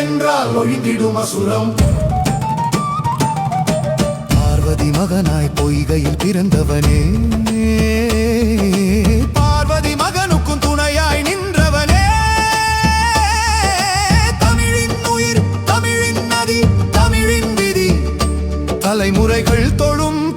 என்றால் ஒழிந்திடும் அசுரம். பார்வதி மகனாய் பொய்கையில் பிறந்தவனே. பார்வதி மகனுக்கும் துணையாய் நின்றவனே. தமிழின் உயிர் தமிழின் நதி தமிழின் விதி. தலைமுறைகள் தொழும்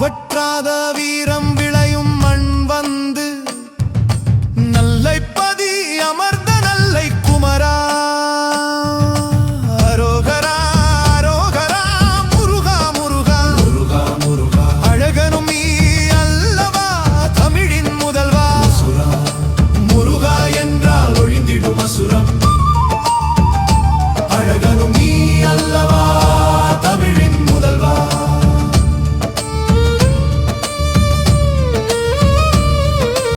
வற்றாத வீரம் விளையும் மண் வந்து நல்லை பதி அமர்ந்த நல்லை குமரா. சுரம்